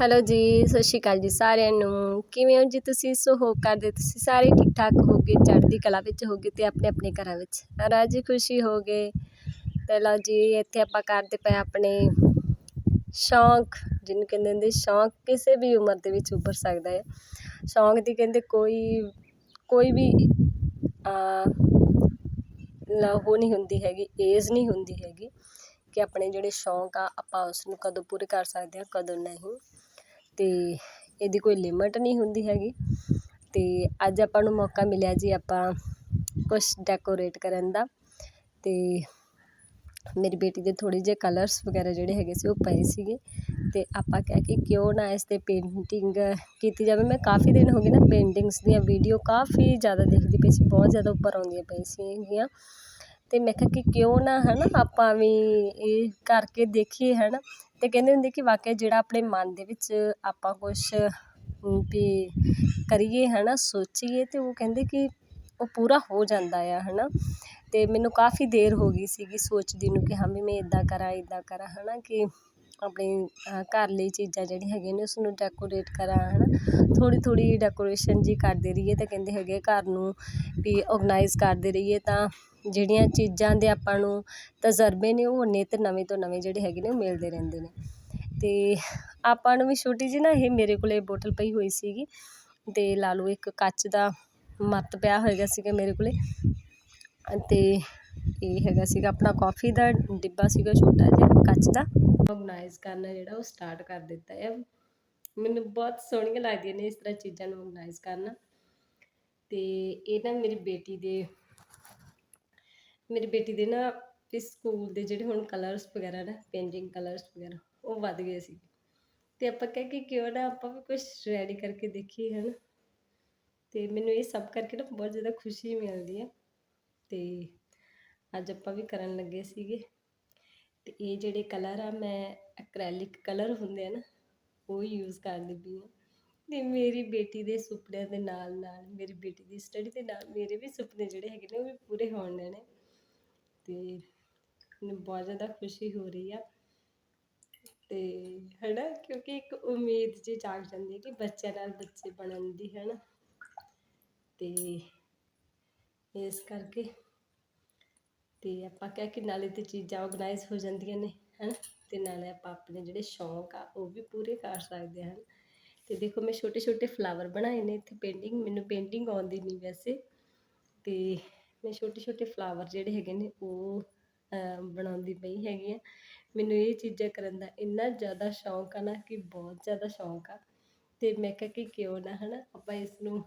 Hello ਜੀ, ਸਤਿ ਸ਼੍ਰੀ ਅਕਾਲ ਜੀ ਸਾਰਿਆਂ ਨੂੰ। ਕਿਵੇਂ ਹੋ ਜੀ ਤੁਸੀਂ? ਸੋ ਹੋਪ ਕਰਦੇ ਤੁਸੀਂ ਸਾਰੇ ਠੀਕ ਠਾਕ ਹੋਗੇ? ਚੜ੍ਹਦੀ ਕਲਾ ਵਿੱਚ ਹੋਗੇ ਤੇ ਆਪਣੇ ਆਪਣੇ ਘਰਾਂ ਵਿੱਚ? ਰਾਜੀ ਖੁਸ਼ੀ ਹੋਗੇ ਤੇ ਲਓ ਜੀ, ਇੱਥੇ ਆਪਾਂ ਕਰਦੇ ਪਏ ਆਪਣੇ ਸ਼ੌਂਕ, ਜਿਹਨੂੰ ਕਹਿੰਦੇ ਹੁੰਦੇ ਸ਼ੌਂਕ, ਕਿਸੇ ਵੀ ਉਮਰ ਦੇ ਵਿੱਚ ਉੱਭਰ ਸਕਦਾ ਹੈ। ਸ਼ੌਂਕ ਦੀ ਕਹਿੰਦੇ ਕੋਈ ਕੋਈ ਵੀ ਉਹ ਨਹੀਂ ਹੁੰਦੀ ਹੈਗੀ, ਏਜ ਨਹੀਂ ਹੁੰਦੀ ਹੈਗੀ ਕਿ ਆਪਣੇ ਜਿਹੜੇ ਸ਼ੌਂਕ ਆ ਆਪਾਂ ਉਸ ਨੂੰ ਕਦੋਂ ਪੂਰੇ ਕਰ ਸਕਦੇ ਹਾਂ, ਕਦੋਂ ਨਹੀਂ। ਅਤੇ ਇਹਦੀ ਕੋਈ ਲਿਮਿਟ ਨਹੀਂ ਹੁੰਦੀ ਹੈਗੀ। ਅਤੇ ਅੱਜ ਆਪਾਂ ਨੂੰ ਮੌਕਾ ਮਿਲਿਆ ਜੀ ਆਪਾਂ ਕੁਛ ਡੈਕੋਰੇਟ ਕਰਨ ਦਾ। ਅਤੇ ਮੇਰੀ ਬੇਟੀ ਦੇ ਥੋੜ੍ਹੇ ਜਿਹੇ ਕਲਰਸ ਵਗੈਰਾ ਜਿਹੜੇ ਹੈਗੇ ਸੀ ਉਹ ਪਏ ਸੀਗੇ। ਅਤੇ ਆਪਾਂ ਕਹਿ ਕੇ ਕਿਉਂ ਨਾ ਇਸ 'ਤੇ ਪੇਂਟਿੰਗ ਕੀਤੀ ਜਾਵੇ। ਮੈਂ ਕਾਫੀ ਦਿਨ ਹੋ ਗਏ ਨਾ ਪੇਂਟਿੰਗਸ ਦੀਆਂ ਵੀਡੀਓ ਕਾਫੀ ਜ਼ਿਆਦਾ ਦੇਖਦੀ ਪਈ ਸੀ, ਬਹੁਤ ਜ਼ਿਆਦਾ ਉੱਪਰ ਆਉਂਦੀਆਂ ਪਈ ਸੀਗੀਆਂ। ਅਤੇ ਮੈਂ ਕਿਹਾ ਕਿ ਕਿਉਂ ਨਾ ਹੈ ਨਾ ਆਪਾਂ ਵੀ ਇਹ ਕਰਕੇ ਦੇਖੀਏ ਹੈ ਨਾ ਅਤੇ ਕਹਿੰਦੇ ਹੁੰਦੇ ਕਿ ਵਾਕਿਆ ਜਿਹੜਾ ਆਪਣੇ ਮਨ ਦੇ ਵਿੱਚ ਆਪਾਂ ਕੁਛ ਵੀ ਕਰੀਏ ਹੈ ਨਾ ਸੋਚੀਏ ਅਤੇ ਉਹ ਕਹਿੰਦੇ ਕਿ ਉਹ ਪੂਰਾ ਹੋ ਜਾਂਦਾ ਆ ਹੈ ਨਾ ਅਤੇ ਮੈਨੂੰ ਕਾਫੀ ਦੇਰ ਹੋ ਗਈ ਸੀਗੀ ਸੋਚਦੀ ਨੂੰ ਕਿ ਹਾਂ ਵੀ ਮੈਂ ਇੱਦਾਂ ਕਰਾਂ ਇੱਦਾਂ ਕਰਾਂ ਹੈ ਨਾ ਕਿ ਆਪਣੇ ਘਰ ਲਈ ਚੀਜ਼ਾਂ ਜਿਹੜੀਆਂ ਹੈਗੀਆਂ ਨੇ, ਉਸਨੂੰ ਡੈਕੋਰੇਟ ਕਰਾਂ ਹੈ ਨਾ ਥੋੜ੍ਹੀ ਥੋੜ੍ਹੀ ਡੈਕੋਰੇਸ਼ਨ ਜੀ ਕਰਦੇ ਰਹੀਏ ਤਾਂ ਕਹਿੰਦੇ ਹੈਗੇ ਘਰ ਨੂੰ ਵੀ ਔਰਗਨਾਈਜ਼ ਕਰਦੇ ਰਹੀਏ ਤਾਂ ਜਿਹੜੀਆਂ ਚੀਜ਼ਾਂ ਦੇ ਆਪਾਂ ਨੂੰ ਤਜਰਬੇ ਨੇ, ਉਹ ਨਿੱਤ ਨਵੇਂ ਤੋਂ ਨਵੇਂ ਜਿਹੜੇ ਹੈਗੇ ਨੇ, ਉਹ ਮਿਲਦੇ ਰਹਿੰਦੇ ਨੇ। ਅਤੇ ਆਪਾਂ ਨੂੰ ਵੀ ਛੋਟੀ ਜਿਹੀ ਨਾ ਇਹ ਮੇਰੇ ਕੋਲ ਬੋਟਲ ਪਈ ਹੋਈ ਸੀਗੀ ਅਤੇ ਲਾ ਲਓ ਇੱਕ ਕੱਚ ਦਾ ਮੱਤ ਪਿਆ ਹੋਏਗਾ ਸੀਗਾ ਮੇਰੇ ਕੋਲ। ਅਤੇ ਇਹ ਹੈਗਾ ਸੀਗਾ ਆਪਣਾ ਕਾਫੀ ਦਾ ਡਿੱਬਾ ਸੀਗਾ ਛੋਟਾ ਜਿਹਾ, ਕੱਚ ਦਾ। ਆਰਗਨਾਈਜ਼ ਕਰਨਾ ਜਿਹੜਾ ਉਹ ਸਟਾਰਟ ਕਰ ਦਿੱਤਾ ਹੈ। ਮੈਨੂੰ ਬਹੁਤ ਸੋਹਣੀਆਂ ਲੱਗਦੀਆਂ ਨੇ ਇਸ ਤਰ੍ਹਾਂ ਚੀਜ਼ਾਂ ਨੂੰ ਆਰਗਨਾਈਜ਼ ਕਰਨਾ। ਤੇ ਇਹ ਨਾ ਮੇਰੀ ਬੇਟੀ ਦੇ, ਮੇਰੀ ਬੇਟੀ ਦੇ ਨਾ ਇਸ ਸਕੂਲ ਦੇ ਜਿਹੜੇ ਹੁਣ ਕਲਰਸ ਵਗੈਰਾ ਨਾ ਪੇਂਟਿੰਗ ਕਲਰਸ ਵਗੈਰਾ, ਉਹ ਵੱਧ ਗਏ ਸੀ। ਤੇ ਆਪਾਂ ਕਹਿ ਕੇ ਕਿਉਂ ਨਾ ਆਪਾਂ ਵੀ ਕੁਛ ਰੈਡੀ ਕਰਕੇ ਦੇਖੀਏ ਹੈ ਤੇ ਮੈਨੂੰ ਇਹ ਸਭ ਕਰਕੇ ਨਾ ਬਹੁਤ ਜ਼ਿਆਦਾ ਖੁਸ਼ੀ ਮਿਲਦੀ ਹੈ। ਤੇ ਅੱਜ ਆਪਾਂ ਵੀ ਕਰਨ ਲੱਗੇ ਸੀਗੇ। ਅਤੇ ਇਹ ਜਿਹੜੇ ਕਲਰ ਆ, ਮੈਂ ਐਕ੍ਰੈਲਿਕ ਕਲਰ ਹੁੰਦੇ ਆ ਨਾ, ਉਹ ਯੂਜ਼ ਕਰਦੀ ਪਈ ਹਾਂ। ਅਤੇ ਮੇਰੀ ਬੇਟੀ ਦੇ ਸੁਪਨਿਆਂ ਦੇ ਨਾਲ ਨਾਲ, ਮੇਰੀ ਬੇਟੀ ਦੀ ਸਟੱਡੀ ਦੇ ਨਾਲ ਮੇਰੇ ਵੀ ਸੁਪਨੇ ਜਿਹੜੇ ਹੈਗੇ ਨੇ, ਉਹ ਵੀ ਪੂਰੇ ਹੋਣ ਨੇ। ਅਤੇ ਮੈਨੂੰ ਬਹੁਤ ਜ਼ਿਆਦਾ ਖੁਸ਼ੀ ਹੋ ਰਹੀ ਆ। ਅਤੇ ਹੈ ਨਾ ਕਿਉਂਕਿ ਇੱਕ ਉਮੀਦ ਜੀ ਜਾਗ ਜਾਂਦੀ ਹੈ ਕਿ ਬੱਚਿਆਂ ਨਾਲ ਬੱਚੇ ਬਣਨ ਦੀ ਹੈ ਨਾ ਅਤੇ ਇਸ ਕਰਕੇ ਅਤੇ ਆਪਾਂ ਕਹਿ ਕਿ ਨਾਲੇ ਤੇ ਚੀਜ਼ਾਂ ਆਰਗਨਾਈਜ਼ ਹੋ ਜਾਂਦੀਆਂ ਨੇ ਹੈ ਨਾ ਅਤੇ ਨਾਲੇ ਆਪਾਂ ਆਪਣੇ ਜਿਹੜੇ ਸ਼ੌਂਕ ਆ, ਉਹ ਵੀ ਪੂਰੇ ਕਰ ਸਕਦੇ ਹਨ? ਅਤੇ ਦੇਖੋ ਮੈਂ ਛੋਟੇ ਛੋਟੇ ਫਲਾਵਰ ਬਣਾਏ ਨੇ ਇੱਥੇ ਪੇਂਟਿੰਗ ਮੈਨੂੰ ਪੇਂਟਿੰਗ ਆਉਂਦੀ ਨਹੀਂ ਵੈਸੇ। ਅਤੇ ਮੈਂ ਛੋਟੇ ਛੋਟੇ ਫਲਾਵਰ ਜਿਹੜੇ ਹੈਗੇ ਨੇ, ਉਹ ਬਣਾਉਂਦੀ ਪਈ ਹੈਗੀ ਆ। ਮੈਨੂੰ ਇਹ ਚੀਜ਼ਾਂ ਕਰਨ ਦਾ ਇੰਨਾ ਜ਼ਿਆਦਾ ਸ਼ੌਂਕ ਆ ਨਾ ਕਿ ਬਹੁਤ ਜ਼ਿਆਦਾ ਸ਼ੌਂਕ ਆ। ਅਤੇ ਮੈਂ ਕਿਹਾ ਕਿ ਕਿਉਂ ਨਾ ਹੈ ਨਾ ਆਪਾਂ ਇਸ ਨੂੰ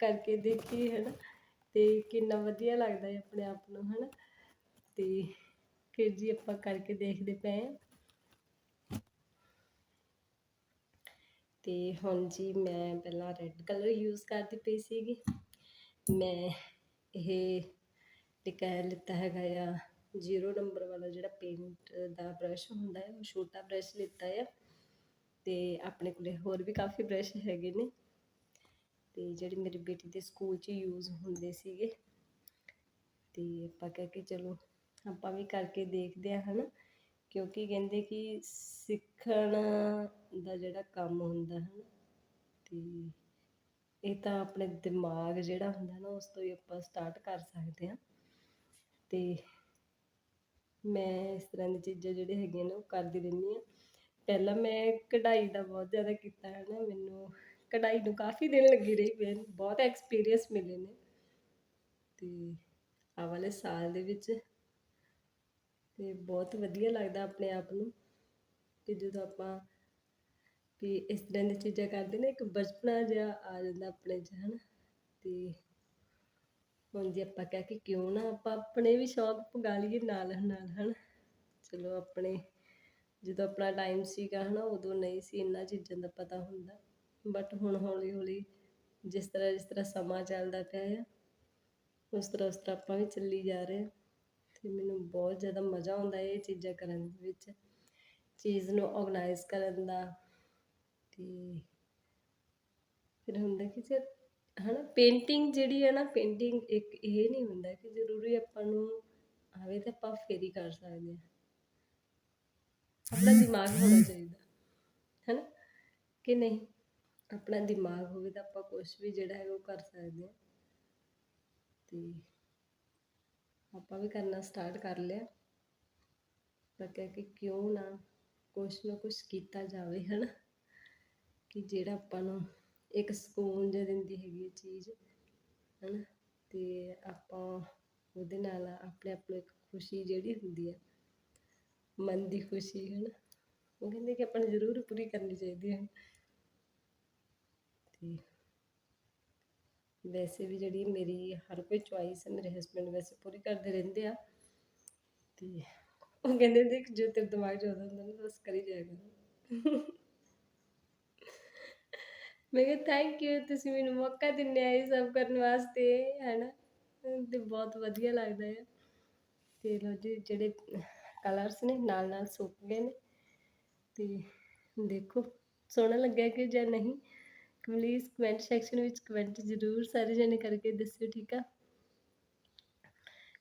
ਕਰਕੇ ਦੇਖੀਏ ਹੈ ਨਾ ਅਤੇ ਕਿੰਨਾ ਵਧੀਆ ਲੱਗਦਾ ਹੈ ਆਪਣੇ ਆਪ ਨੂੰ ਹੈ ਨਾ ਫਿਰ ਜੀ ਆਪਾਂ ਕਰਕੇ ਦੇਖਦੇ ਪਏ ਹਾਂ। ਅਤੇ ਹੁਣ ਜੀ ਮੈਂ ਪਹਿਲਾਂ ਰੈੱਡ ਕਲਰ ਯੂਜ਼ ਕਰਦੀ ਪਈ ਸੀਗੀ। ਮੈਂ ਇਹ ਟਿਕਾ ਲਿੱਤਾ ਹੈਗਾ ਆ ਜ਼ੀਰੋ ਨੰਬਰ ਵਾਲਾ ਜਿਹੜਾ ਪੇਂਟ ਦਾ ਬਰਸ਼ ਹੁੰਦਾ ਹੈ, ਉਹ ਛੋਟਾ ਬਰਸ਼ ਲਿੱਤਾ ਆ। ਅਤੇ ਆਪਣੇ ਕੋਲ ਹੋਰ ਵੀ ਕਾਫੀ ਬਰਸ਼ ਹੈਗੇ ਨੇ। ਅਤੇ ਜਿਹੜੀ ਮੇਰੀ ਬੇਟੀ ਦੇ ਸਕੂਲ 'ਚ ਯੂਜ਼ ਹੁੰਦੇ ਸੀਗੇ। ਅਤੇ ਆਪਾਂ ਕਹਿ ਕੇ ਚਲੋ ਆਪਾਂ ਵੀ ਕਰਕੇ ਦੇਖਦੇ ਹਾਂ ਹੈ ਨਾ ਕਿਉਂਕਿ ਕਹਿੰਦੇ ਕਿ ਸਿੱਖਣ ਦਾ ਜਿਹੜਾ ਕੰਮ ਹੁੰਦਾ ਹੈ ਨਾ ਅਤੇ ਇਹ ਤਾਂ ਆਪਣੇ ਦਿਮਾਗ ਜਿਹੜਾ ਹੁੰਦਾ ਨਾ, ਉਸ ਤੋਂ ਹੀ ਆਪਾਂ ਸਟਾਰਟ ਕਰ ਸਕਦੇ ਹਾਂ। ਅਤੇ ਮੈਂ ਇਸ ਤਰ੍ਹਾਂ ਦੀ ਚੀਜ਼ਾਂ ਜਿਹੜੇ ਹੈਗੀਆਂ ਨੇ, ਉਹ ਕਰਦੀ ਰਹਿੰਦੀ ਹਾਂ। ਪਹਿਲਾਂ ਮੈਂ ਕਢਾਈ ਦਾ ਬਹੁਤ ਜ਼ਿਆਦਾ ਕੀਤਾ ਹੈ ਨਾ ਮੈਨੂੰ ਕਢਾਈ ਨੂੰ ਕਾਫੀ ਦਿਨ ਲੱਗੀ ਰਹੀ, ਮੈਨੂੰ ਬਹੁਤ ਐਕਸਪੀਰੀਅੰਸ ਮਿਲੇ ਨੇ। ਅਤੇ ਆ ਵਾਲੇ ਸਾਲ ਦੇ ਵਿੱਚ ਅਤੇ ਬਹੁਤ ਵਧੀਆ ਲੱਗਦਾ ਆਪਣੇ ਆਪ ਨੂੰ ਕਿ ਜਦੋਂ ਆਪਾਂ ਵੀ ਇਸ ਤਰ੍ਹਾਂ ਦੀਆਂ ਚੀਜ਼ਾਂ ਕਰਦੇ ਨੇ, ਇੱਕ ਬਚਪਨਾ ਜਿਹਾ ਆ ਜਾਂਦਾ ਆਪਣੇ 'ਚ ਹੈ ਨਾ ਅਤੇ ਹੁਣ ਜੇ ਆਪਾਂ ਕਹਿ ਕੇ ਕਿਉਂ ਨਾ ਆਪਾਂ ਆਪਣੇ ਵੀ ਸ਼ੌਕ ਪਗਾ ਲਈਏ ਨਾਲ ਨਾਲ ਹੈ ਨਾ ਚਲੋ ਆਪਣੇ, ਜਦੋਂ ਆਪਣਾ ਟਾਈਮ ਸੀਗਾ ਹੈ ਨਾ ਉਦੋਂ ਨਹੀਂ ਸੀ ਇੰਨਾ ਚੀਜ਼ਾਂ ਦਾ ਪਤਾ ਹੁੰਦਾ। ਬਟ ਹੁਣ ਹੌਲੀ ਹੌਲੀ ਜਿਸ ਤਰ੍ਹਾਂ ਜਿਸ ਤਰ੍ਹਾਂ ਸਮਾਂ ਚੱਲਦਾ ਪਿਆ ਆ, ਉਸ ਤਰ੍ਹਾਂ ਉਸ ਤਰ੍ਹਾਂ ਆਪਾਂ ਵੀ ਚੱਲੀ ਜਾ ਰਹੇ ਹਾਂ ਅਤੇ ਮੈਨੂੰ ਬਹੁਤ ਜ਼ਿਆਦਾ ਮਜ਼ਾ ਆਉਂਦਾ ਇਹ ਚੀਜ਼ਾਂ ਕਰਨ ਦੇ ਵਿੱਚ, ਚੀਜ਼ ਨੂੰ ਔਰਗਨਾਈਜ਼ ਕਰਨ ਦਾ ਅਤੇ ਫਿਰ ਹੁੰਦਾ ਕਿ ਜੇ ਹੈ ਪੇਂਟਿੰਗ ਜਿਹੜੀ ਹੈ ਨਾ ਪੇਂਟਿੰਗ ਇੱਕ ਇਹ ਨਹੀਂ ਹੁੰਦਾ ਕਿ ਜ਼ਰੂਰੀ ਆਪਾਂ ਨੂੰ ਆਵੇ ਤਾਂ ਆਪਾਂ ਫੇਰ ਹੀ ਕਰ ਸਕਦੇ ਹਾਂ। ਆਪਣਾ ਦਿਮਾਗ ਹੋਣਾ ਚਾਹੀਦਾ ਹੈ ਨਾ ਕਿ ਨਹੀਂ, ਆਪਣਾ ਦਿਮਾਗ ਹੋਵੇ ਤਾਂ ਆਪਾਂ ਕੁਝ ਵੀ ਜਿਹੜਾ ਹੈ ਉਹ ਕਰ ਸਕਦੇ ਹਾਂ। ਤੇ ਆਪਾਂ ਵੀ ਕਰਨਾ ਸਟਾਰਟ ਕਰ ਲਿਆ। ਤਾਂ ਕਿਹਾ ਕਿ ਕਿਉਂ ਨਾ ਕੁਛ ਨਾ ਕੁਛ ਕੀਤਾ ਜਾਵੇ, ਹਨਾ? ਕਿ ਜਿਹੜਾ ਆਪਾਂ ਨੂੰ ਇੱਕ ਸਕੂਨ ਜਿਹਾ ਦਿੰਦੀ ਹੈਗੀ ਇਹ ਚੀਜ਼, ਹਨਾ? ਤੇ ਆਪਾਂ ਉਹਦੇ ਨਾਲ ਆਪਣੇ ਆਪ ਨੂੰ ਇੱਕ ਖੁਸ਼ੀ ਜਿਹੜੀ ਹੁੰਦੀ ਹੈ ਮਨ ਦੀ ਖੁਸ਼ੀ, ਹਨਾ? ਉਹ ਕਹਿੰਦੇ ਕਿ ਆਪਾਂ ਨੂੰ ਜ਼ਰੂਰ ਪੂਰੀ ਕਰਨੀ ਚਾਹੀਦੀ ਹੈ। ਤੇ ਵੈਸੇ ਵੀ ਜਿਹੜੀ ਮੇਰੀ ਹਰ ਕੋਈ ਚੁਆਇਸ ਹੈ, ਮੇਰੇ ਹਸਬੰਡ ਵੈਸੇ ਪੂਰੀ ਕਰਦੇ ਰਹਿੰਦੇ ਆ। ਤੇ ਉਹ ਕਹਿੰਦੇ ਹੁੰਦੇ ਜੋ ਤੇਰੇ ਦਿਮਾਗ 'ਚ ਆਉਂਦਾ ਹੁੰਦਾ ਨਾ, ਬਸ ਕਰੀ ਜਾਇਆ ਕਰ। ਮੈਂ ਕਿਹਾ ਥੈਂਕ ਯੂ ਤੁਸੀਂ ਮੈਨੂੰ ਮੌਕਾ ਦਿੰਦੇ ਆ ਇਹ ਸਭ ਕਰਨ ਵਾਸਤੇ ਹੈ ਨਾ ਤੇ ਬਹੁਤ ਵਧੀਆ ਲੱਗਦਾ ਹੈ ਤੇ ਲੋ ਜੀ, ਜਿਹੜੇ ਕਲਰਸ ਨੇ ਨਾਲ ਨਾਲ ਸੁੱਕ ਗਏ ਨੇ। ਤੇ ਦੇਖੋ, ਸੋਹਣਾ ਲੱਗਿਆ ਕਿ ਜਾਂ ਨਹੀਂ। ਪਲੀਜ਼ ਕਮੈਂਟ ਸੈਕਸ਼ਨ ਵਿੱਚ ਕਮੈਂਟ ਜ਼ਰੂਰ ਸਾਰੇ ਜਣੇ ਕਰਕੇ ਦੱਸਿਓ, ਠੀਕ ਆ?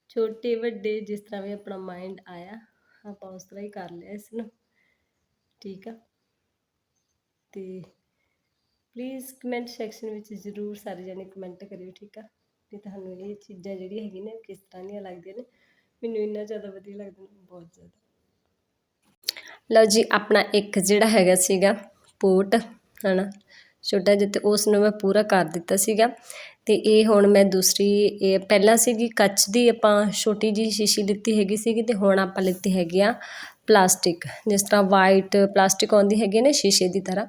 ਛੋਟੇ ਵੱਡੇ ਜਿਸ ਤਰ੍ਹਾਂ ਵੀ ਆਪਣਾ ਮਾਈਂਡ ਆਇਆ, ਆਪਾਂ ਉਸ ਤਰ੍ਹਾਂ ਹੀ ਕਰ ਲਿਆ ਇਸ ਨੂੰ, ਠੀਕ ਆ? ਤੇ ਪਲੀਜ਼ ਕਮੈਂਟ ਸੈਕਸ਼ਨ ਵਿੱਚ ਜ਼ਰੂਰ ਸਾਰੇ ਜਣੇ ਕਮੈਂਟ ਕਰਿਓ, ਠੀਕ ਆ? ਕਿ ਤੁਹਾਨੂੰ ਇਹ ਚੀਜ਼ਾਂ ਜਿਹੜੀਆਂ ਹੈਗੀਆਂ ਨੇ ਕਿਸ ਤਰ੍ਹਾਂ ਦੀਆਂ ਲੱਗਦੀਆਂ ਨੇ, ਮੈਨੂੰ ਇੰਨਾ ਜ਼ਿਆਦਾ ਵਧੀਆ ਲੱਗਦਾ ਬਹੁਤ ਜ਼ਿਆਦਾ। ਲਓ ਜੀ, ਆਪਣਾ ਇੱਕ ਜਿਹੜਾ ਹੈਗਾ ਸੀਗਾ ਪੋਟ, ਹਨਾ? ਛੋਟਾ ਜਿਹਾ ਅਤੇ ਉਸ ਨੂੰ ਮੈਂ ਪੂਰਾ ਕਰ ਦਿੱਤਾ ਸੀਗਾ। ਅਤੇ ਇਹ ਹੁਣ ਮੈਂ ਦੂਸਰੀ, ਇਹ ਪਹਿਲਾਂ ਸੀਗੀ, ਕੱਚ ਦੀ ਆਪਾਂ ਛੋਟੀ ਜਿਹੀ ਸ਼ੀਸ਼ੀ ਲਿੱਤੀ ਹੈਗੀ ਸੀਗੀ ਅਤੇ ਹੁਣ ਆਪਾਂ ਲਿੱਤੀ ਹੈਗੀ ਆ ਪਲਾਸਟਿਕ। ਜਿਸ ਤਰ੍ਹਾਂ ਵਾਈਟ ਪਲਾਸਟਿਕ ਆਉਂਦੀ ਹੈਗੀ ਨਾ ਸ਼ੀਸ਼ੇ ਦੀ ਤਰ੍ਹਾਂ,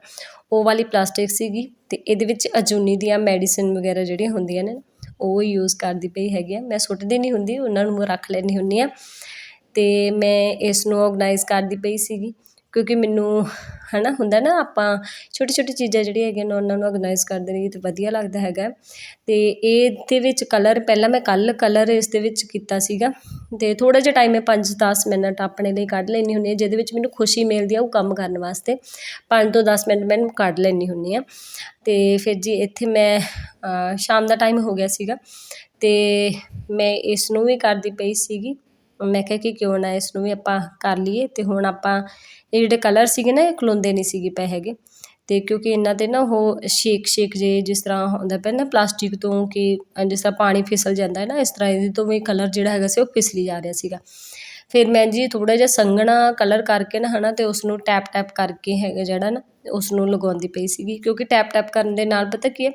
ਉਹ ਵਾਲੀ ਪਲਾਸਟਿਕ ਸੀਗੀ ਅਤੇ ਇਹਦੇ ਵਿੱਚ ਅਜੂਨੀ ਦੀਆਂ ਮੈਡੀਸਿਨ ਵਗੈਰਾ ਜਿਹੜੀਆਂ ਹੁੰਦੀਆਂ ਨੇ, ਉਹ ਯੂਜ਼ ਕਰਦੀ ਪਈ ਹੈਗੀ ਆ। ਮੈਂ ਸੁੱਟਦੀ ਨਹੀਂ ਹੁੰਦੀ, ਉਹਨਾਂ ਨੂੰ ਰੱਖ ਲੈਂਦੀ ਹੁੰਦੀ ਆ। ਅਤੇ ਮੈਂ ਇਸ ਨੂੰ ਆਰਗੇਨਾਈਜ਼ ਕਰਦੀ ਪਈ ਸੀਗੀ। ਕਿਉਂਕਿ ਮੈਨੂੰ ਹੈ ਨਾ ਹੁੰਦਾ ਨਾ ਆਪਾਂ ਛੋਟੀ ਛੋਟੀ ਚੀਜ਼ਾਂ ਜਿਹੜੀਆਂ ਹੈਗੀਆਂ ਨੇ ਉਹਨਾਂ ਨੂੰ ਔਰਗਨਾਈਜ਼ ਕਰਦੇ ਰਹੀਏ ਤਾਂ ਵਧੀਆ ਲੱਗਦਾ ਹੈਗਾ। ਅਤੇ ਇਹਦੇ ਵਿੱਚ ਕਲਰ ਪਹਿਲਾਂ ਮੈਂ ਕੱਲ੍ਹ ਕਲਰ ਇਸ ਦੇ ਵਿੱਚ ਕੀਤਾ ਸੀਗਾ। ਅਤੇ ਥੋੜ੍ਹਾ ਜਿਹਾ ਟਾਈਮ ਮੈਂ ਪੰਜ ਦਸ ਮਿੰਟ ਆਪਣੇ ਲਈ ਕੱਢ ਲੈਂਦੀ ਹੁੰਦੀ ਹਾਂ, ਜਿਹਦੇ ਵਿੱਚ ਮੈਨੂੰ ਖੁਸ਼ੀ ਮਿਲਦੀ ਆ ਉਹ ਕੰਮ ਕਰਨ ਵਾਸਤੇ। ਪੰਜ ਤੋਂ ਦਸ ਮਿੰਟ ਮੈਂ ਕੱਢ ਲੈਂਦੀ ਹੁੰਦੀ ਹਾਂ। ਅਤੇ ਫਿਰ ਜੀ ਇੱਥੇ ਮੈਂ ਸ਼ਾਮ ਦਾ ਟਾਈਮ ਹੋ ਗਿਆ ਸੀਗਾ। ਅਤੇ ਮੈਂ ਇਸ ਨੂੰ ਵੀ ਕਰਦੀ ਪਈ ਸੀਗੀ। ਮੈਂ ਕਿਹਾ ਕਿ ਕਿਉਂ ਨਾ ਇਸ ਨੂੰ ਵੀ ਆਪਾਂ ਕਰ ਲਈਏ ਅਤੇ ਹੁਣ ਆਪਾਂ ਇਹ ਜਿਹੜੇ ਕਲਰ ਸੀਗੇ ਨਾ, ਇਹ ਖਲੋਂਦੇ ਨਹੀਂ ਸੀਗੇ ਪਏ ਹੈਗੇ। ਅਤੇ ਕਿਉਂਕਿ ਇਹਨਾਂ ਤੇ ਨਾ ਉਹ ਸ਼ੇਕ ਸ਼ੇਕ ਜੇ ਜਿਸ ਤਰ੍ਹਾਂ ਹੁੰਦਾ ਪਿਆ ਨਾ ਪਲਾਸਟਿਕ ਤੋਂ ਕਿ ਜਿਸ ਤਰ੍ਹਾਂ ਪਾਣੀ ਫਿਸਲ ਜਾਂਦਾ ਹੈ ਨਾ, ਇਸ ਤਰ੍ਹਾਂ ਇਹਦੇ ਤੋਂ ਵੀ ਕਲਰ ਜਿਹੜਾ ਹੈਗਾ ਸੀ ਉਹ ਫਿਸਲੀ ਜਾ ਰਿਹਾ ਸੀਗਾ। ਫਿਰ ਮੈਂ ਜੀ ਥੋੜ੍ਹਾ ਜਿਹਾ ਸੰਘਣਾ ਕਲਰ ਕਰਕੇ ਨਾ ਹੈ ਨਾ ਅਤੇ ਉਸਨੂੰ ਟੈਪ ਟੈਪ ਕਰਕੇ ਹੈਗਾ ਜਿਹੜਾ ਨਾ ਉਸਨੂੰ ਲਗਾਉਂਦੀ ਪਈ ਸੀਗੀ ਕਿਉਂਕਿ ਟੈਪ ਟੈਪ ਕਰਨ ਦੇ ਨਾਲ ਪਤਾ ਕੀ ਹੈ,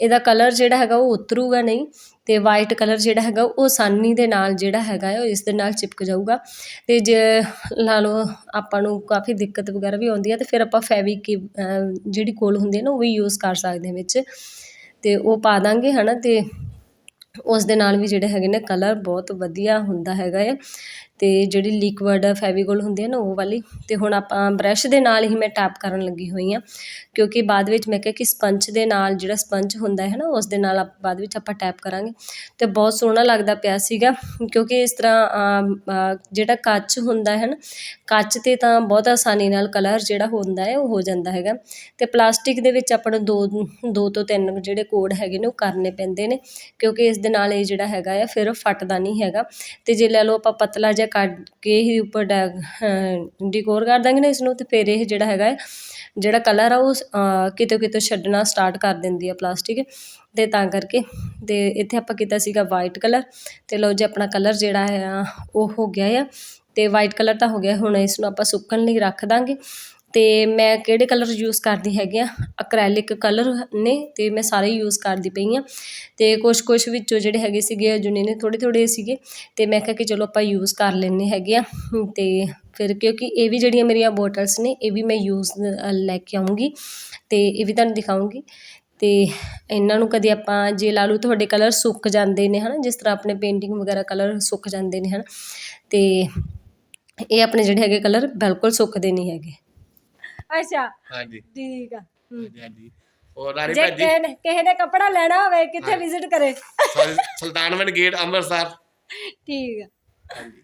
ਇਹਦਾ ਕਲਰ ਜਿਹੜਾ ਹੈਗਾ ਉਹ ਉਤਰੂਗਾ ਨਹੀਂ ਅਤੇ ਵਾਈਟ ਕਲਰ ਜਿਹੜਾ ਹੈਗਾ ਉਹ ਆਸਾਨੀ ਦੇ ਨਾਲ ਜਿਹੜਾ ਹੈਗਾ ਹੈ, ਉਹ ਇਸ ਦੇ ਨਾਲ ਚਿਪਕ ਜਾਊਗਾ ਅਤੇ ਜੇ ਲਾ ਲਓ ਆਪਾਂ ਨੂੰ ਕਾਫੀ ਦਿੱਕਤ ਵਗੈਰਾ ਵੀ ਆਉਂਦੀ ਹੈ ਅਤੇ ਫਿਰ ਆਪਾਂ ਫੈਵਿਕ ਜਿਹੜੀ ਕੋਲ ਹੁੰਦੀ ਹੈ ਨਾ ਉਹ ਵੀ ਯੂਜ਼ ਕਰ ਸਕਦੇ ਹਾਂ ਵਿੱਚ ਅਤੇ ਉਹ ਪਾ ਦਾਂਗੇ ਹਨਾ ਤੇ ਉਸ ਦੇ ਨਾਲ ਵੀ ਜਿਹੜੇ ਹੈਗੇ ਨੇ ਕਲਰ ਬਹੁਤ ਵਧੀਆ ਹੁੰਦਾ ਹੈਗਾ ਹੈ। ਅਤੇ ਜਿਹੜੀ ਲਿਕਵਿਡ ਫੈਵੀਕੋਲ ਹੁੰਦੀ ਹੈ ਨਾ ਉਹ ਵਾਲੀ ਅਤੇ ਹੁਣ ਆਪਾਂ ਬਰੱਸ਼ ਦੇ ਨਾਲ ਹੀ ਮੈਂ ਟੈਪ ਕਰਨ ਲੱਗੀ ਹੋਈ ਹਾਂ ਕਿਉਂਕਿ ਬਾਅਦ ਵਿੱਚ ਮੈਂ ਕਿਹਾ ਕਿ ਸਪੰਚ ਦੇ ਨਾਲ ਜਿਹੜਾ ਸਪੰਚ ਹੁੰਦਾ ਹੈ ਨਾ, ਉਸ ਦੇ ਨਾਲ ਆਪਾਂ ਬਾਅਦ ਵਿੱਚ ਆਪਾਂ ਟੈਪ ਕਰਾਂਗੇ। ਅਤੇ ਬਹੁਤ ਸੋਹਣਾ ਲੱਗਦਾ ਪਿਆ ਸੀਗਾ, ਕਿਉਂਕਿ ਇਸ ਤਰ੍ਹਾਂ ਜਿਹੜਾ ਕੱਚ ਹੁੰਦਾ ਹੈ ਨਾ, ਕੱਚ ਤੇ ਤਾਂ ਬਹੁਤ ਆਸਾਨੀ ਨਾਲ ਕਲਰ ਜਿਹੜਾ ਹੁੰਦਾ ਹੈ, ਉਹ ਹੋ ਜਾਂਦਾ ਹੈਗਾ। ਅਤੇ ਪਲਾਸਟਿਕ ਦੇ ਵਿੱਚ ਆਪਾਂ ਨੂੰ ਦੋ ਦੋ ਤੋਂ ਤਿੰਨ ਜਿਹੜੇ ਕੋਡ ਹੈਗੇ ਨੇ, ਉਹ ਕਰਨੇ ਪੈਂਦੇ ਨੇ, ਕਿਉਂਕਿ ਇਸ ਦੇ ਨਾਲ ਇਹ ਜਿਹੜਾ ਹੈਗਾ ਆ, ਫਿਰ ਫਟਦਾ ਨਹੀਂ ਹੈਗਾ। ਅਤੇ ਜੇ ਲੈ ਲਓ ਆਪਾਂ ਪਤਲਾ ਜਿਹਾ ਕੱਢ ਕੇ ਹੀ ਉੱਪਰ ਡੈ ਡਿਕੋਰ ਕਰ ਦਾਂਗੇ ਨਾ ਇਸ ਨੂੰ ਤੇ ਫਿਰ ਇਹ ਜਿਹੜਾ ਹੈਗਾ ਹੈ, ਜਿਹੜਾ ਕਲਰ ਆ ਉਹ ਕਿਤੋਂ ਕਿਤੋਂ ਛੱਡਣਾ ਸਟਾਰਟ ਕਰ ਦਿੰਦੀ ਆ ਪਲਾਸਟਿਕ ਅਤੇ ਤਾਂ ਕਰਕੇ ਅਤੇ ਇੱਥੇ ਆਪਾਂ ਕੀਤਾ ਸੀਗਾ ਵਾਈਟ ਕਲਰ ਅਤੇ ਲਓ ਜੀ ਆਪਣਾ ਕਲਰ ਜਿਹੜਾ ਹੈ ਉਹ ਹੋ ਗਿਆ ਆ ਅਤੇ ਵਾਈਟ ਕਲਰ ਤਾਂ ਹੋ ਗਿਆ, ਹੁਣ ਇਸ ਨੂੰ ਆਪਾਂ ਸੁੱਕਣ ਲਈ ਰੱਖ ਦਾਂਗੇ ਅਤੇ ਮੈਂ ਕਿਹੜੇ ਕਲਰ ਯੂਜ਼ ਕਰਦੀ ਹੈਗੀ ਹਾਂ ਅਕ੍ਰੈਲਿਕ ਕਲਰ ਨੇ ਅਤੇ ਮੈਂ ਸਾਰੇ ਯੂਜ਼ ਕਰਦੀ ਪਈ ਹਾਂ ਅਤੇ ਕੁਛ ਕੁਛ ਵਿੱਚੋਂ ਜਿਹੜੇ ਹੈਗੇ ਸੀਗੇ ਜੁਨੇ ਨੇ ਥੋੜ੍ਹੇ ਥੋੜ੍ਹੇ ਸੀਗੇ ਅਤੇ ਮੈਂ ਕਿਹਾ ਕਿ ਚਲੋ ਆਪਾਂ ਯੂਜ਼ ਕਰ ਲੈਂਦੇ ਹੈਗੇ ਹਾਂ ਅਤੇ ਫਿਰ ਕਿਉਂਕਿ ਇਹ ਵੀ ਜਿਹੜੀਆਂ ਮੇਰੀਆਂ ਬੋਟਲਸ ਨੇ, ਇਹ ਵੀ ਮੈਂ ਯੂਜ਼ ਲੈ ਕੇ ਆਉਂਗੀ ਅਤੇ ਇਹ ਵੀ ਤੁਹਾਨੂੰ ਦਿਖਾਉਂਗੀ ਅਤੇ ਇਹਨਾਂ ਨੂੰ ਕਦੇ ਆਪਾਂ, ਜੇ ਲਾ ਲਓ ਤੁਹਾਡੇ ਕਲਰ ਸੁੱਕ ਜਾਂਦੇ ਨੇ ਹੈ ਨਾ ਜਿਸ ਤਰ੍ਹਾਂ ਆਪਣੇ ਪੇਂਟਿੰਗ ਵਗੈਰਾ ਕਲਰ ਸੁੱਕ ਜਾਂਦੇ ਨੇ ਹੈ ਨਾ ਅਤੇ ਇਹ ਆਪਣੇ ਜਿਹੜੇ ਹੈਗੇ ਕਲਰ ਬਿਲਕੁਲ ਸੁੱਕਦੇ ਨਹੀਂ ਹੈਗੇ। ਅੱਛਾ ਹਾਂਜੀ ਠੀਕ ਆ ਹਾਂਜੀ ਹਾਂਜੀ ਹੋਰ ਰਾਣੀ ਜੇ ਭੈਣ ਜੀ ਕਿਸੇ ਨੇ ਕਿਸੇ ਨੇ ਕੱਪੜਾ ਲੈਣਾ ਹੋਵੇ ਕਿੱਥੇ ਵਿਜ਼ਿਟ ਕਰੇ ਸੁਲ- ਸੁਲਤਾਨਵਿੰਡ ਗੇਟ ਅੰਮ੍ਰਿਤਸਰ ਠੀਕ ਆ ਹਾਂਜੀ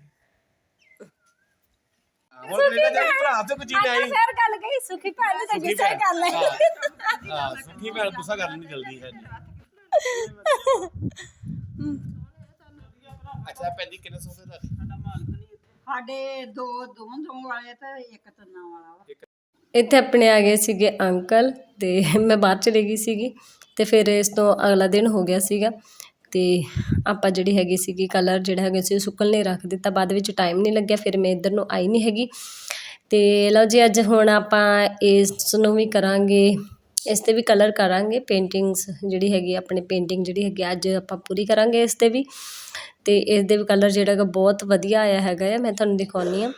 ਹੋਰ ਕੈਨੇਡਾ ਜਾ ਕੇ ਭਰਾ ਤੇ ਕੋਈ ਚੀਜ਼ ਆਈ ਫੇਰ ਗੱਲ ਕਹੀ ਸੁਖੀ ਭੈਣ ਤਾਂ ਸੁੱਖੀ ਗੁੱਸਾ ਹੀ ਕਰ ਲੈ ਭੈਣ। ਹਾਂ ਸੁੱਖੀ ਭੈਣ ਗੁੱਸਾ ਕਰ ਲੈਂਦੀ ਜਲਦੀ ਹੈ ਅੱਛਾ ਭੈਣ ਜੀ ਕਿੰਨੇ ਸੋਫੇ ਤੁਹਾਡੇ ਸਾਡੇ ਦੋ ਦੋਵਾਂ ਦੋ ਵਾਲੇ ਤੇ ਇੱਕ ਤੰਨਾ ਵਾਲਾ ਵਾ। ਇੱਥੇ ਆਪਣੇ ਆ ਗਏ ਸੀਗੇ ਅੰਕਲ ਤੇ ਮੈਂ ਬਾਹਰ ਚਲੀ ਗਈ ਸੀਗੀ ਤੇ ਫਿਰ ਇਸ ਤੋਂ ਅਗਲਾ ਦਿਨ ਹੋ ਗਿਆ ਸੀਗਾ ਤੇ ਆਪਾਂ ਜਿਹੜੀ ਹੈਗੀ ਸੀਗੀ ਕਲਰ ਜਿਹੜਾ ਹੈਗਾ ਸੀ ਉਹ ਸੁੱਕਣ ਲਈ ਰੱਖ ਦਿੱਤਾ ਬਾਅਦ ਵਿੱਚ ਟਾਈਮ ਨਹੀਂ ਲੱਗਿਆ ਫਿਰ ਮੈਂ ਇੱਧਰ ਨੂੰ ਆਈ ਨਹੀਂ ਹੈਗੀ। ਤੇ ਲਓ ਜੀ ਅੱਜ ਹੁਣ ਆਪਾਂ ਇਸ ਨੂੰ ਵੀ ਕਰਾਂਗੇ ਇਸ ਤੇ ਵੀ ਕਲਰ ਕਰਾਂਗੇ ਪੇਂਟਿੰਗਸ ਜਿਹੜੀ ਹੈਗੀ ਆ, ਆਪਣੀ ਪੇਂਟਿੰਗ ਜਿਹੜੀ ਹੈਗੀ ਆ, ਅੱਜ ਆਪਾਂ ਪੂਰੀ ਕਰਾਂਗੇ ਇਸ ਤੇ ਵੀ। ਤੇ ਇਸ ਦੇ ਵੀ ਕਲਰ ਜਿਹੜਾ ਹੈਗਾ ਬਹੁਤ ਵਧੀਆ ਆਇਆ ਹੈਗਾ ਆ ਮੈਂ ਤੁਹਾਨੂੰ ਦਿਖਾਉਣੀ ਆ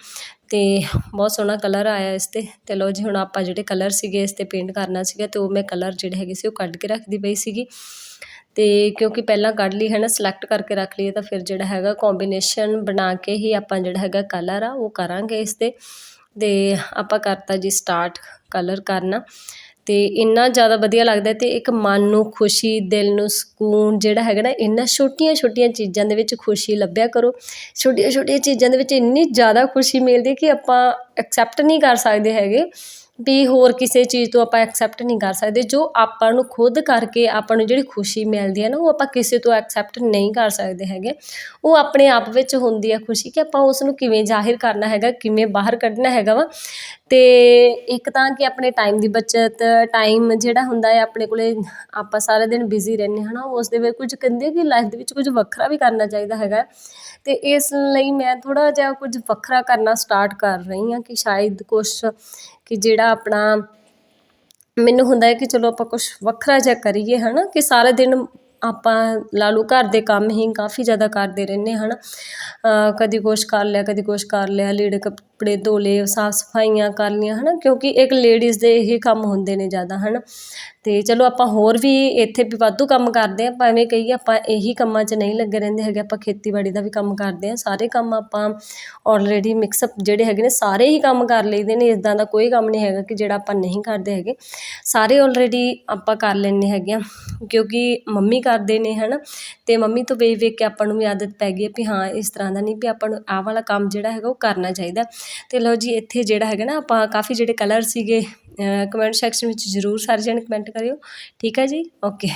ਅਤੇ ਬਹੁਤ ਸੋਹਣਾ ਕਲਰ ਆਇਆ ਇਸ ਤੇ ਤੇ ਲਓ ਜੀ, ਹੁਣ ਆਪਾਂ ਜਿਹੜੇ ਕਲਰ ਸੀਗੇ ਇਸ ਤੇ ਪੇਂਟ ਕਰਨਾ ਸੀਗਾ ਅਤੇ ਉਹ ਮੈਂ ਕਲਰ ਜਿਹੜੇ ਹੈਗੇ ਸੀ ਉਹ ਕੱਢ ਕੇ ਰੱਖਦੀ ਪਈ ਸੀਗੀ। ਅਤੇ ਕਿਉਂਕਿ ਪਹਿਲਾਂ ਕੱਢ ਲਈ ਹੈ ਨਾ ਸਲੈਕਟ ਕਰਕੇ ਰੱਖ ਲਈਏ ਤਾਂ ਫਿਰ ਜਿਹੜਾ ਹੈਗਾ ਕੋਂਬੀਨੇਸ਼ਨ ਬਣਾ ਕੇ ਹੀ ਆਪਾਂ ਜਿਹੜਾ ਹੈਗਾ ਕਲਰ ਆ ਉਹ ਕਰਾਂਗੇ ਇਸ ਤੇ। ਅਤੇ ਆਪਾਂ ਕਰਤਾ ਜੀ ਸਟਾਰਟ ਕਲਰ ਕਰਨਾ। ਅਤੇ ਇੰਨਾ ਜ਼ਿਆਦਾ ਵਧੀਆ ਲੱਗਦਾ ਅਤੇ ਇੱਕ ਮਨ ਨੂੰ ਖੁਸ਼ੀ, ਦਿਲ ਨੂੰ ਸਕੂਨ ਜਿਹੜਾ ਹੈਗਾ ਨਾ ਇਹਨਾਂ ਛੋਟੀਆਂ ਛੋਟੀਆਂ ਚੀਜ਼ਾਂ ਦੇ ਵਿੱਚ ਖੁਸ਼ੀ ਲੱਭਿਆ ਕਰੋ। ਛੋਟੀਆਂ ਛੋਟੀਆਂ ਚੀਜ਼ਾਂ ਦੇ ਵਿੱਚ ਇੰਨੀ ਜ਼ਿਆਦਾ ਖੁਸ਼ੀ ਮਿਲਦੀ ਕਿ ਆਪਾਂ ਐਕਸੈਪਟ ਨਹੀਂ ਕਰ ਸਕਦੇ ਹੈਗੇ। ਵੀ ਹੋਰ ਕਿਸੇ ਚੀਜ਼ ਤੋਂ ਆਪਾਂ ਐਕਸੈਪਟ ਨਹੀਂ ਕਰ ਸਕਦੇ। ਜੋ ਆਪਾਂ ਨੂੰ ਖੁਦ ਕਰਕੇ ਆਪਾਂ ਨੂੰ ਜਿਹੜੀ ਖੁਸ਼ੀ ਮਿਲਦੀ ਹੈ ਨਾ, ਉਹ ਆਪਾਂ ਕਿਸੇ ਤੋਂ ਐਕਸੈਪਟ ਨਹੀਂ ਕਰ ਸਕਦੇ ਹੈਗੇ। ਉਹ ਆਪਣੇ ਆਪ ਵਿੱਚ ਹੁੰਦੀ ਹੈ ਖੁਸ਼ੀ ਕਿ ਆਪਾਂ ਉਸ ਨੂੰ ਕਿਵੇਂ ਜ਼ਾਹਿਰ ਕਰਨਾ ਹੈਗਾ, ਕਿਵੇਂ ਬਾਹਰ ਕੱਢਣਾ ਹੈਗਾ ਵਾ। ਅਤੇ ਇੱਕ ਤਾਂ ਕਿ ਆਪਣੇ ਟਾਈਮ ਦੀ ਬਚਤ ਟਾਈਮ ਜਿਹੜਾ ਹੁੰਦਾ ਹੈ, ਆਪਣੇ ਕੋਲੇ ਆਪਾਂ ਸਾਰਾ ਦਿਨ ਬਿਜ਼ੀ ਰਹਿੰਦੇ ਹਾਂ ਨਾ, ਉਸ ਦੇ ਵਿੱਚ ਕੁਝ ਕਹਿੰਦੇ ਕਿ ਲਾਈਫ ਦੇ ਵਿੱਚ ਕੁਝ ਵੱਖਰਾ ਵੀ ਕਰਨਾ ਚਾਹੀਦਾ ਹੈਗਾ। ਅਤੇ ਇਸ ਲਈ ਮੈਂ ਥੋੜ੍ਹਾ ਜਿਹਾ ਕੁਝ ਵੱਖਰਾ ਕਰਨਾ ਸਟਾਰਟ ਕਰ ਰਹੀ ਹਾਂ ਕਿ ਸ਼ਾਇਦ ਕੁਛ ਕਿ ਜਿਹੜਾ ਆਪਣਾ, ਮੈਨੂੰ ਹੁੰਦਾ ਹੈ ਕਿ ਚਲੋ ਆਪਾਂ ਕੁਝ ਵੱਖਰਾ ਜਿਹਾ ਕਰੀਏ ਹੈ ਨਾ ਕਿ ਸਾਰਾ ਦਿਨ ਆਪਾਂ ਲਾ ਲਓ ਘਰ ਦੇ ਕੰਮ ਹੀ ਕਾਫੀ ਜ਼ਿਆਦਾ ਕਰਦੇ ਰਹਿੰਦੇ ਹਨ। ਕਦੀ ਕੁਛ ਕਰ ਲਿਆ, ਕਦੀ ਕੁਛ ਕਰ ਲਿਆ ਲੀੜੇ ਕੱਪੜੇ ਧੋ ਲਏ ਸਾਫ਼ ਸਫਾਈਆਂ ਕਰ ਲਈਆਂ ਹੈ ਨਾ ਕਿਉਂਕਿ ਇੱਕ ਲੇਡੀਜ਼ ਦੇ ਇਹੀ ਕੰਮ ਹੁੰਦੇ ਨੇ ਜ਼ਿਆਦਾ ਹੈ ਨਾ ਅਤੇ ਚਲੋ ਆਪਾਂ ਹੋਰ ਵੀ ਇੱਥੇ ਵੀ ਵਾਧੂ ਕੰਮ ਕਰਦੇ ਹਾਂ, ਭਾਵੇਂ ਕਹੀਏ ਆਪਾਂ ਇਹੀ ਕੰਮਾਂ 'ਚ ਨਹੀਂ ਲੱਗੇ ਰਹਿੰਦੇ ਹੈਗੇ, ਆਪਾਂ ਖੇਤੀਬਾੜੀ ਦਾ ਵੀ ਕੰਮ ਕਰਦੇ ਹਾਂ, ਸਾਰੇ ਕੰਮ ਆਪਾਂ ਔਲਰੇਡੀ ਮਿਕਸਅਪ ਜਿਹੜੇ ਹੈਗੇ ਨੇ, ਸਾਰੇ ਹੀ ਕੰਮ ਕਰ ਲਈਦੇ ਨੇ, ਇੱਦਾਂ ਦਾ ਕੋਈ ਕੰਮ ਨਹੀਂ ਹੈਗਾ ਕਿ ਜਿਹੜਾ ਆਪਾਂ ਨਹੀਂ ਕਰਦੇ ਹੈਗੇ। ਸਾਰੇ ਔਲਰੇਡੀ ਆਪਾਂ ਕਰ ਲੈਂਦੇ ਹੈਗੇ ਹਾਂ, ਕਿਉਂਕਿ ਮੰਮੀ ਕਰਦੇ ਨੇ ਹੈ ਨਾ ਅਤੇ ਮੰਮੀ ਤੋਂ ਵੇਖ ਵੇਖ ਕੇ ਆਪਾਂ ਨੂੰ ਵੀ ਆਦਤ ਪੈ ਗਈ ਹੈ ਵੀ ਹਾਂ, ਇਸ ਤਰ੍ਹਾਂ ਦਾ ਨਹੀਂ ਵੀ ਆਪਾਂ ਨੂੰ ਆਹ ਵਾਲਾ ਕੰਮ ਜਿਹੜਾ ਹੈਗਾ ਉਹ ਕਰਨਾ ਚਾਹੀਦਾ। ਅਤੇ ਲਓ ਜੀ, ਇੱਥੇ ਜਿਹੜਾ ਹੈਗਾ ਨਾ, ਆਪਾਂ ਕਾਫੀ ਜਿਹੜੇ ਕਲਰ ਸੀਗੇ ਕਮੈਂਟ ਸੈਕਸ਼ਨ ਵਿੱਚ ਜ਼ਰੂਰ ਸਾਰੇ ਜਣੇ ਕਮੈਂਟ ਕਰਿਓ। ਠੀਕ ਹੈ ਜੀ? ਓਕੇ